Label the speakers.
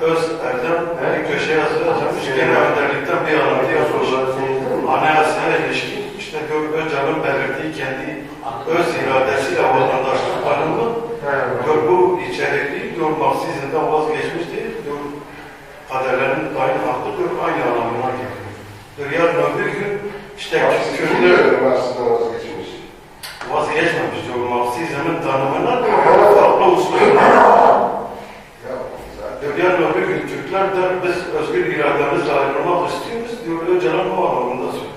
Speaker 1: öz erdem her köşe yazılı atılmış genel önderlikten bir alıntı yapılır. Anayasaya ilişkin işte Öcal'ın belirttiği kendi öz iradesiyle vatandaşlık tanımı
Speaker 2: diyor
Speaker 1: bu içerikli diyor Marksizm'den vazgeçmiş değil diyor kaderlerin aynı hakkı diyor aynı anlamına geliyor. Diyor yarın öbür gün işte Kürtler
Speaker 3: vazgeçmiş.
Speaker 1: Vazgeçmemiş diyor Marksizm'in tanımına diyor Evliya Rabbi Türkler de biz özgür irademiz sahip olmak istiyoruz diyor. Öcalan o anlamında söylüyor.